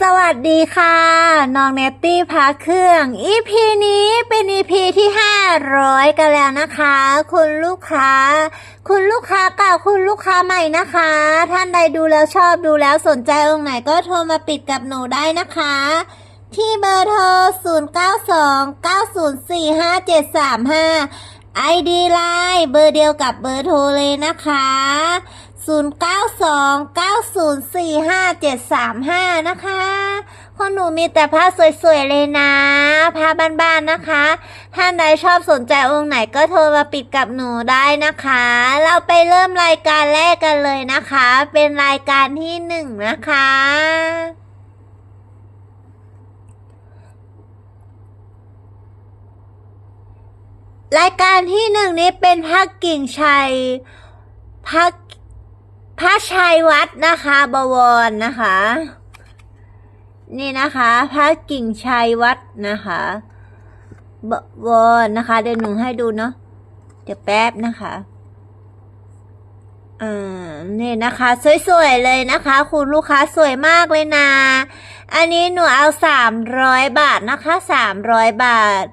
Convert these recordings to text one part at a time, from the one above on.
สวัสดีค่ะ น้องเนตตี้พาเครื่อง EP นี้เป็น EP ที่ 500 กันแล้วนะคะ คุณลูกค้า คุณลูกค้าเก่าคุณลูกค้าใหม่นะคะ ท่านใดดูแล้วชอบดูแล้วสนใจองค์ไหนก็โทรมาปิดกับหนูได้นะคะ ที่เบอร์โทร 0929045735 ID ไลน์เบอร์เดียวกับเบอร์โทรเลยนะคะ 0929045735 นะคะคนหนูมีแต่ผ้าสวยๆเลยนะผ้าบ้านๆนะคะ ท่านใดชอบสนใจองค์ไหนก็โทรมาปิดกับหนูได้นะคะ เราไปเริ่มรายการแรกกันเลยนะคะ เป็นรายการที่หนึ่งนะคะ รายการที่หนึ่งนี้เป็นพระกิ่งชัยพระ พระชัยวัดนะคะบวรนะคะ นี่นะคะ พระกิ่งชัยวัดนะคะบวรนะคะ เดี๋ยวหนูให้ดูเนาะเดี๋ยวแป๊บนะคะอ่านี่นะคะ สวยๆเลยนะคะ คุณลูกค้าสวยมากเลยนะ อันนี้หนูเอาสามร้อยบาทนะคะสามร้อยบาท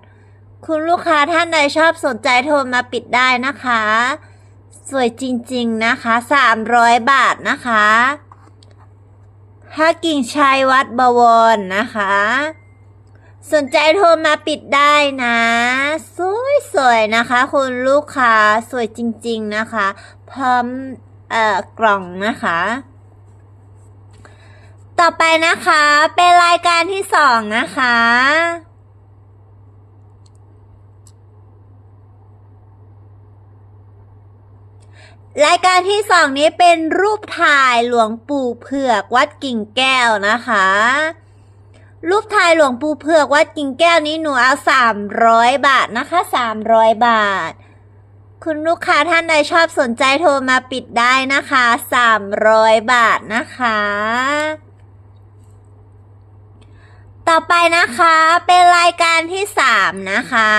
คุณลูกค้าท่านใดชอบสนใจโทรมาปิดได้นะคะ สวยจริงๆนะคะสามร้อยบาทนะคะถ้ากิ่งชัยวัดบวรนะคะ สนใจโทรมาปิดได้นะ สวยๆนะคะ คุณลูกค้าสวยจริง ๆนะคะ พร้อมเอ่อกล่องนะคะต่อไปนะคะ เป็นรายการที่สองนะคะ รายการที่สองนี้เป็นรูปถ่ายหลวงปู่เผือกวัดกิ่งแก้วนะคะ รูปถ่ายหลวงปู่เผือกวัดกิ่งแก้วนี้หนูเอาสามร้อยบาทนะคะสามร้อยบาท คุณลูกค้าท่านใดชอบสนใจโทรมาปิดได้นะคะสามร้อยบาทนะคะ ต่อไปนะคะเป็นรายการที่สามนะคะ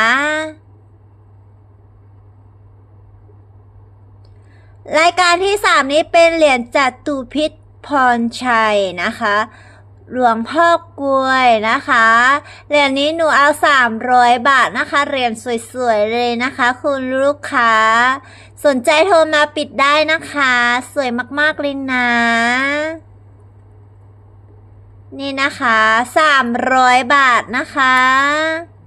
รายการที่สามนี้เป็นเหรียญจัตุพิษพรชัยนะคะ หลวงพ่อกล้วยนะคะ เหรียญนี้หนูเอาสามร้อยบาทนะคะ เหรียญสวยๆเลยนะคะ คุณลูกค้า สนใจโทรมาปิดได้นะคะ สวยมากๆเลยนะ นี่นะคะสามร้อยบาทนะคะ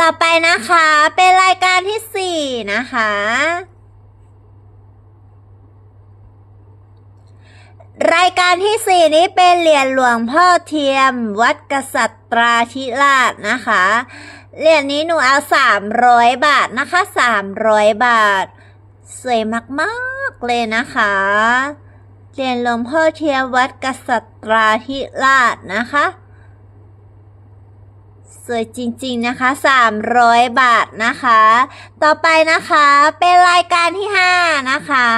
ต่อไปนะคะเป็นรายการที่สี่นะคะ รายการที่สี่นี้เป็นเหรียญหลวงพ่อเทียม วัดกษัตราธิราชนะคะ เหรียญนี้หนูเอาสามร้อยบาทนะคะสามร้อยบาท สวยมากๆเลยนะคะ เหรียญหลวงพ่อเทียมวัดกษัตราธิราชนะคะ สวยจริงๆนะคะ 300 บาทนะคะ ต่อไปนะคะเป็นรายการที่ 5 นะคะ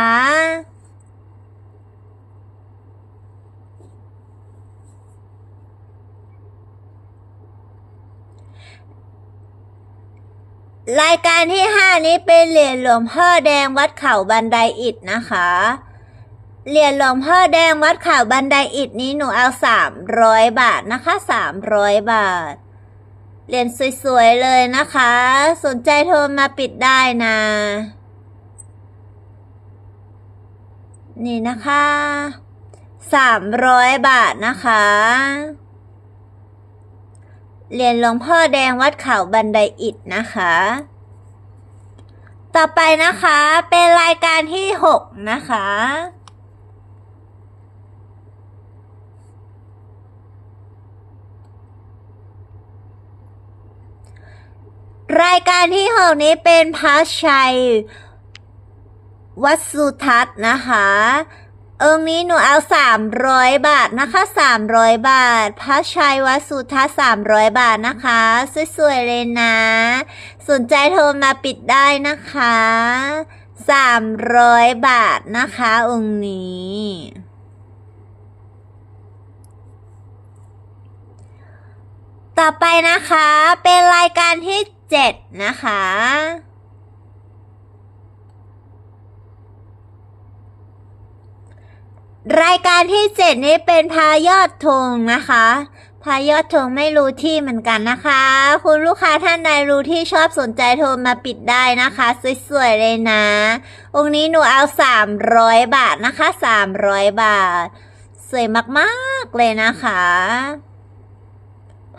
รายการที่ 5 นี้เป็นเหรียญหลวงพ่อแดงวัดเขาบันไดอิฐนะคะ เหรียญหลวงพ่อแดงวัดเขาบันไดอิฐนี้หนูเอา 300 บาทนะคะ 300 บาท เหรียญสวยๆเลยนะคะ สนใจโทรมาปิดได้นะ นี่นะคะสามร้อยบาทนะคะ เหรียญหลวงพ่อแดงวัดเขาบันไดอิฐนะคะ ต่อไปนะคะเป็นรายการที่หกนะคะ รายการที่หกนี้เป็นพระชัย วัสุทัศน์นะคะ องค์นี้หนูเอาสามร้อยบาทนะคะสามร้อยบาท พระชัยวัสุทัศน์สามร้อยบาทนะคะ สวยๆเลยนะ สนใจโทรมาปิดได้นะคะสามร้อยบาทนะคะ องค์นี้ต่อไปนะคะ เป็นรายการที่ เจ็ดนะคะ รายการที่เจ็ดนี้เป็นพายอดธงนะคะพายอดธงไม่รู้ที่เหมือนกันนะคะ คุณลูกค้าท่านใดรู้ที่ชอบสนใจโทรมาปิดได้นะคะ สวยๆเลยนะ องค์นี้หนูเอาสามร้อยบาทนะคะสามร้อยบาท สวยมากๆเลยนะคะ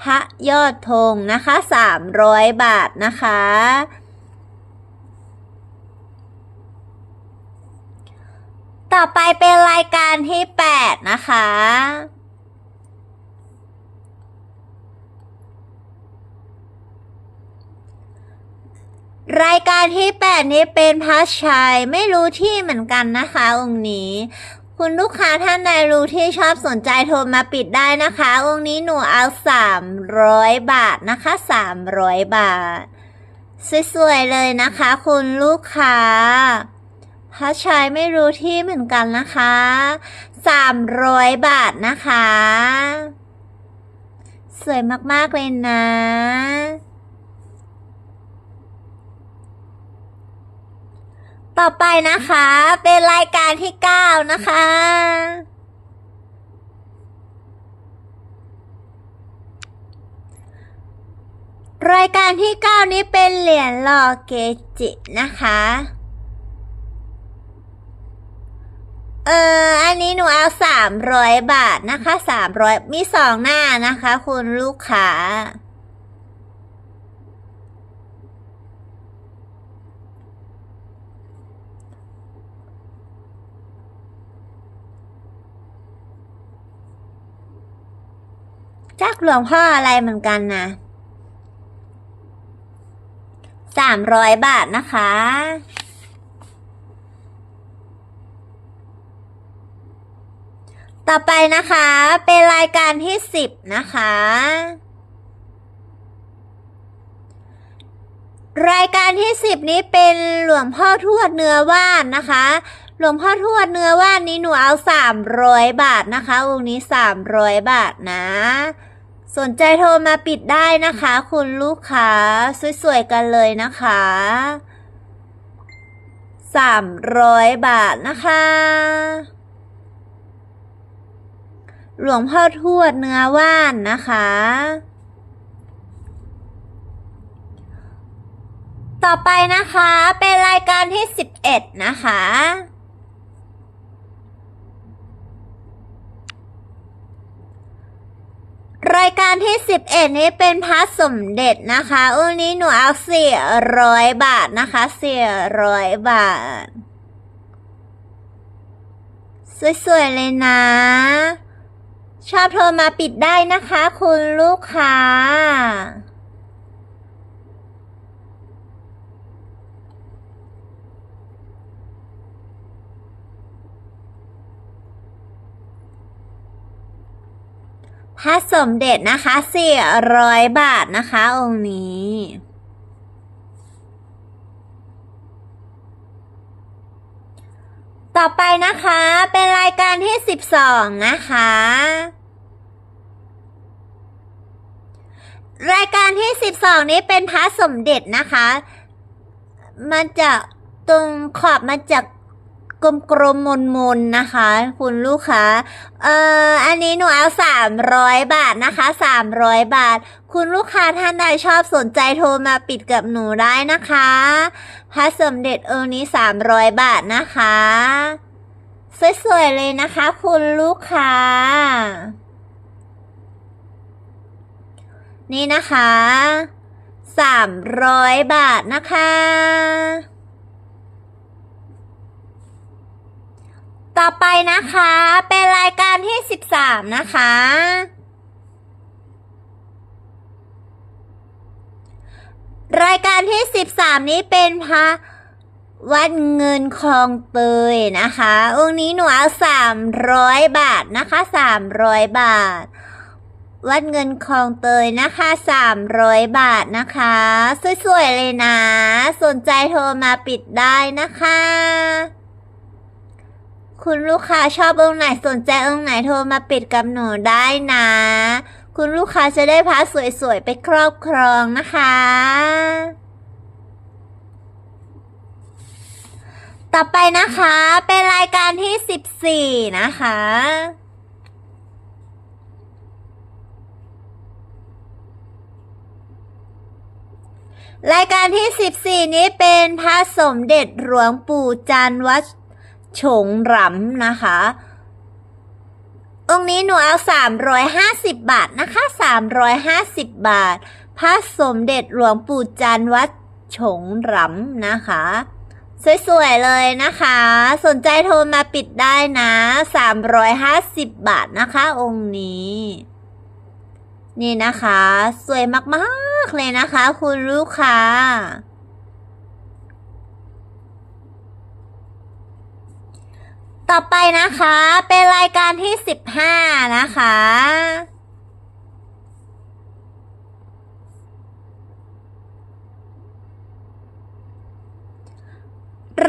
พระยอดธงนะคะสามร้อยบาทนะคะ ต่อไปเป็นรายการที่แปดนะคะรายการที่แปดนี้เป็นพระชัยไม่รู้ที่เหมือนกันนะคะองค์นี้ คุณลูกค้าท่านใดรู้ที่ชอบสนใจโทรมาปิดได้นะคะ องค์นี้หนูเอาสามร้อยบาทนะคะสามร้อยบาท สวยๆเลยนะคะ คุณลูกค้าพระชายไม่รู้ที่เหมือนกันนะคะสามร้อยบาทนะคะ สวยมากๆเลยนะ ต่อไปนะคะ เป็นรายการที่เก้านะคะ รายการที่เก้านี้เป็นเหรียญหล่อเกจินะคะ เอออันนี้หนูเอาสามร้อยบาทนะคะสามร้อยมีสองหน้านะคะ คุณลูกค้า จากหลวงพ่ออะไรเหมือนกันนะสามร้อยบาทนะคะ ต่อไปนะคะ เป็นรายการที่สิบนะคะ รายการที่สิบนี้เป็นหลวงพ่อทวดเนื้อว่านนะคะ หลวงพ่อทวดเนื้อว่านนี้หนูเอาสามร้อยบาทนะคะองค์นี้สามร้อยบาทนะ สนใจโทรมาปิดได้นะคะ คุณลูกค้า สวยๆ กันเลยนะคะสามร้อยบาทนะคะ หลวงพ่อทวดเนื้อว่านนะคะ ต่อไปนะคะ เป็นรายการที่11นะคะ รายการที่ 11 นี้เป็นพระสมเด็จนะคะอุ้นี้หนูเอา400บาทนะคะ400บาท สวยๆ เลยนะ ชอบโทรมาปิดได้นะคะคุณลูกค้า พระสมเด็จนะคะ400บาทนะคะ องค์นี้ต่อไปนะคะเป็นรายการที่ 12 นะคะ รายการที่ 12 นี้เป็นพระสมเด็จนะคะ มันจะตรงขอบมันจะ กลมๆมนๆนะคะ คุณลูกค้า เอ่อ อันนี้หนูเอาสามร้อยบาทนะคะสามร้อยบาท คุณลูกค้าท่านใดชอบสนใจโทรมาปิดกับหนูได้นะคะพระสมเด็จเองค์นี้สามร้อยบาทนะคะ สวยๆเลยนะคะ คุณลูกค้า นี่นะคะสามร้อยบาทนะคะ ต่อไปนะคะ เป็นรายการที่13นะคะ รายการที่13นี้เป็นพระวัดเงินคลองเตยนะคะ องค์นี้หนูเอา300บาทนะคะ300บาท วัดเงินคลองเตยนะคะ300บาทนะคะ สวยๆเลยนะ สนใจโทรมาปิดได้นะคะ คุณลูกค้าชอบองค์ไหนสนใจองค์ไหนโทรมาปิดกับหนูได้นะ คุณลูกค้าจะได้พาสวยๆ ไปครอบครองนะคะ ต่อไปนะคะ เป็นรายการที่สิบสี่นะคะรายการที่สิบสี่นี้เป็นพระสมเด็จหลวงปู่จันวัด ฉงหรำนะคะ องค์นี้หนูเอาสามร้อยห้าสิบบาทนะคะสามร้อยห้าสิบบาท พระสมเด็จหลวงปู่จันทร์วัดฉงหรำนะคะ สวยๆเลยนะคะ สนใจโทรมาปิดได้นะสามร้อยห้าสิบบาทนะคะ องค์นี้ นี่นะคะ สวยมากๆเลยนะคะ คุณลูกค้า ต่อไปนะคะ เป็นรายการที่สิบห้านะคะ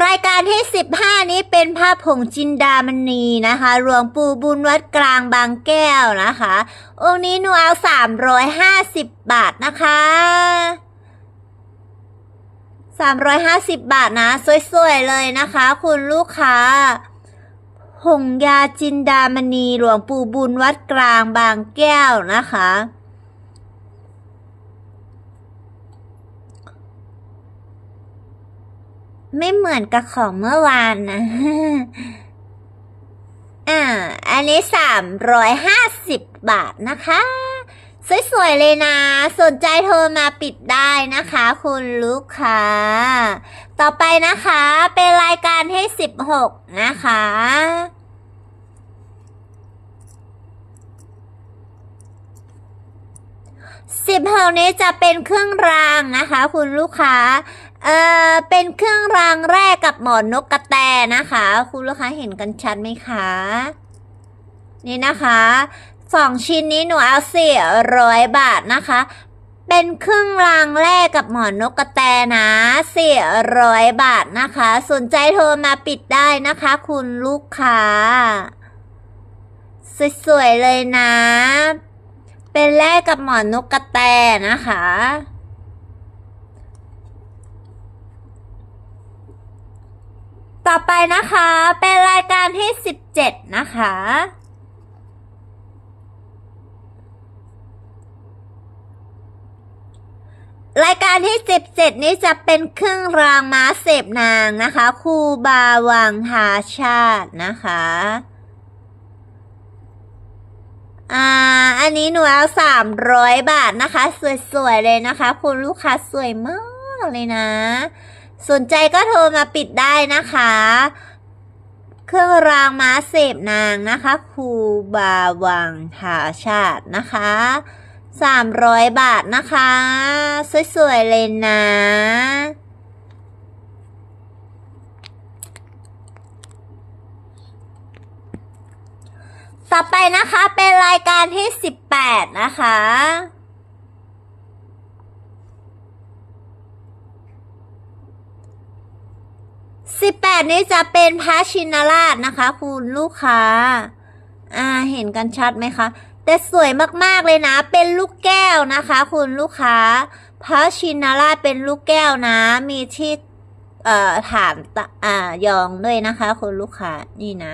รายการที่15นี้เป็นภาพผงจินดามณีนะคะหลวงปู่บุญวัดกลางบางแก้วนะคะ องค์นี้หนูเอา350บาทนะคะ350 บาทนะ สวย ๆ เลยนะคะ คุณลูกค้า หงยาจินดามณีหลวงปู่บุญวัดกลางบางแก้วนะคะ ไม่เหมือนกับของเมื่อวานนะอ่าอันนี้สามร้อยห้าสิบบาทนะคะ สวยๆเลยนะ สนใจโทรมาปิดได้นะคะ คุณลูกค้า ต่อไปนะคะ เป็นรายการที่สิบหกนะคะสิบหกนี้จะเป็นเครื่องรางนะคะ คุณลูกค้า เอ่อ เป็นเครื่องรางแรกกับหมอนนกกระแตนะคะ คุณลูกค้าเห็นกันชัดไหมคะ นี่นะคะ สองชิ้นนี้หนูเอาสี่ร้อยบาทนะคะ เป็นครื่งรางแรกกับหมอนนกกระแตนะสี่ร้อยบาทนะคะ สนใจโทรมาปิดได้นะคะ คุณลูกค้า สวยๆเลยนะ เป็นแรกกับหมอนนกกระแตนะคะต่อไปนะคะ เป็นรายการที่ 17 นะคะ รายการที่ 17 นี้จะเป็นเครื่องรางม้าเสพนางนะคะคูบาวังหาชาตินะคะ อ่า อันนี้หนูเอาสามร้อยบาทนะคะ สวย ๆ เลยนะคะ คุณลูกค้าสวยมากเลยนะ สนใจก็โทรมาปิดได้นะคะ เครื่องรางม้าเสพนางนะคะคูบาวังหาชาตินะคะ สามร้อยบาทนะคะ สวยๆ เลยนะ ต่อไปนะคะเป็นรายการที่ 18 นะคะ18นี้จะเป็นพระชินราชนะคะ คุณลูกค้า อ่า เห็นกันชัดไหมคะ แต่สวยมากๆเลยนะ เป็นลูกแก้วนะคะ คุณลูกค้าพระชินราชเป็นลูกแก้วนะ มีที่เอ่อฐานตะอ่ายองด้วยนะคะ คุณลูกค้านี่นะ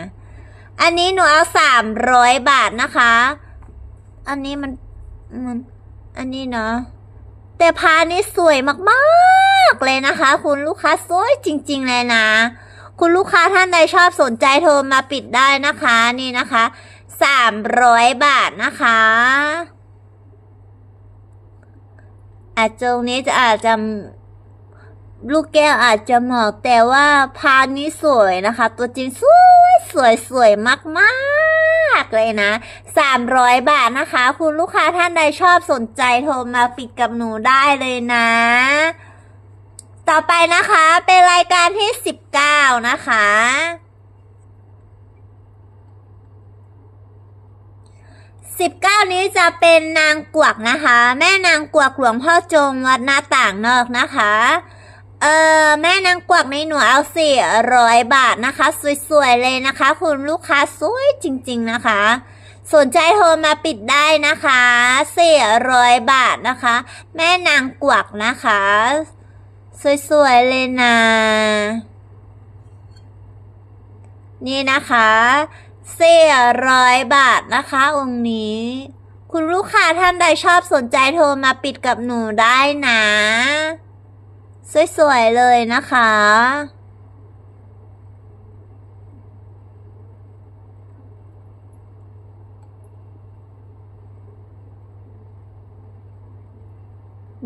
อันนี้หนูเอาสามร้อยบาทนะคะ อันนี้มันมันอันนี้เนาะแต่พานี่สวยมากๆเลยนะคะ คุณลูกค้าสวยจริง ๆ เลยนะ คุณลูกค้าท่านใดชอบสนใจโทรมาปิดได้นะคะ นี่นะคะ สามร้อยบาทนะคะอาจจะตรงนี้จะอาจจะลูกแก้วอาจจะเหมาะแต่ว่าพานนี้สวยนะคะ ตัวจริงสวยสวยสวยมากๆเลยนะสามร้อยบาทนะคะ คุณลูกค้าท่านใดชอบสนใจโทรมาปิดกับหนูได้เลยนะ ต่อไปนะคะ เป็นรายการที่สิบเก้านะคะ สิบเก้านี้จะเป็นนางกวักนะคะ แม่นางกวักหลวงพ่อจงวัดหน้าต่างนอกนะคะ เออแม่นางกวักในหนูเอาสี่ร้อยบาทนะคะ สวยๆเลยนะคะ คุณลูกค้าสวยจริง ๆนะคะ สนใจโทรมาปิดได้นะคะสี่ร้อยบาทนะคะ แม่นางกวักนะคะ สวยๆเลยนะ นี่นะคะ สี่ร้อยบาทนะคะ องค์นี้ คุณลูกค้าท่านใดชอบสนใจโทรมาปิดกับหนูได้นะ สวยๆเลยนะคะ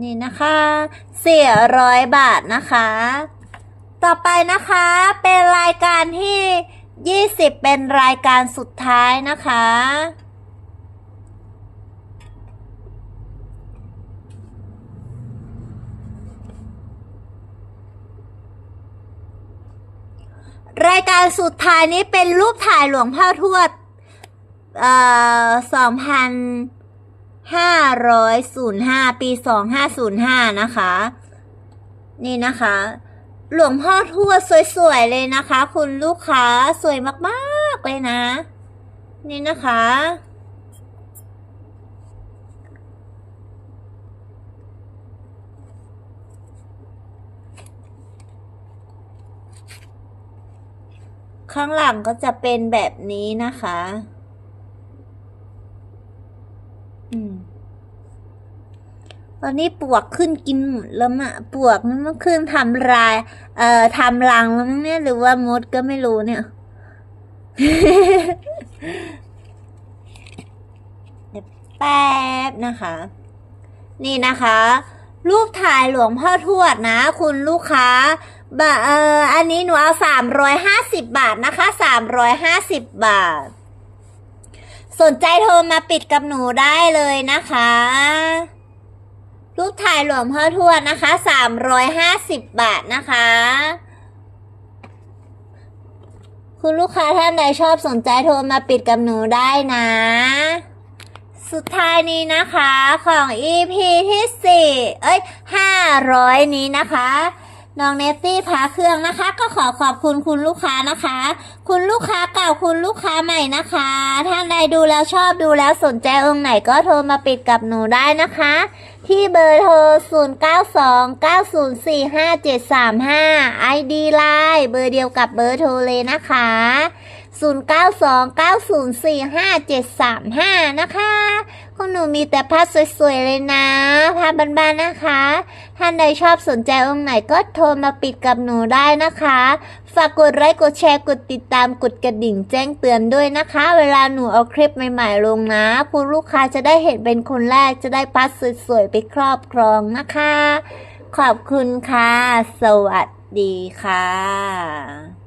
นี่นะคะสี่ร้อยบาทนะคะ ต่อไปนะคะเป็นรายการที่ 20 เป็นรายการสุดท้ายนะคะ รายการสุดท้ายนี้เป็นรูปถ่ายหลวงพ่อทวด เอ่อสองพันห้าร้อยศูนย์ห้าปีสองห้าศูนย์ห้านะคะ นี่นะคะ หลวงพ่อทวดสวยๆเลยนะคะ คุณลูกค้าสวยมากๆเลยนะ นี่นะคะ ข้างหลังก็จะเป็นแบบนี้นะคะ อืม ตอนนี้ปวกขึ้นกินหมดแล้วมะปวกนี่มันขึ้นทำลาย เอ่อทำรังแล้วมั้งเนี่ยหรือว่ามดก็ไม่รู้เนี่ย เดี๋ยวแป๊บนะคะ นี่นะคะ รูปถ่ายหลวงพ่อทวดนะ คุณลูกค้าบะเอออันนี้หนูเอาสามร้อยห้าสิบบาทนะคะสามร้อยห้าสิบบาท สนใจโทรมาปิดกับหนูได้เลยนะคะ ถ่ายหลวงพ่อทวดนะคะสามร้อยห้าสิบบาทนะคะ คุณลูกค้าท่านใดชอบสนใจโทรมาปิดกับหนูได้นะ สุดท้ายนี้นะคะของ EP ที่สี่เอ้ยห้าร้อยนี้นะคะน้องเนตตี้พาเครื่องนะคะ ก็ขอขอบคุณคุณลูกค้านะคะ คุณลูกค้าเก่าคุณลูกค้าใหม่นะคะ ท่านใดดูแล้วชอบดูแล้วสนใจองค์ไหนก็โทรมาปิดกับหนูได้นะคะ ที่เบอร์โทร 0929045735 ID Line เบอร์เดียวกับเบอร์โทรเลยนะคะ 0929045735 นะคะคุณหนูมีแต่ภาพสวยๆ เลยนะภาพบ้านๆนะคะ ท่านใดชอบสนใจองค์ไหนก็โทรมาปิดกับหนูได้นะคะ ฝากกดไลค์กดแชร์กดติดตามกดกระดิ่งแจ้งเตือนด้วยนะคะ เวลาหนูเอาคลิปใหม่ๆลงนะ คุณลูกค้าจะได้เห็นเป็นคนแรกจะได้พัดสวยๆ ไปครอบครองนะคะ ขอบคุณค่ะ สวัสดีค่ะ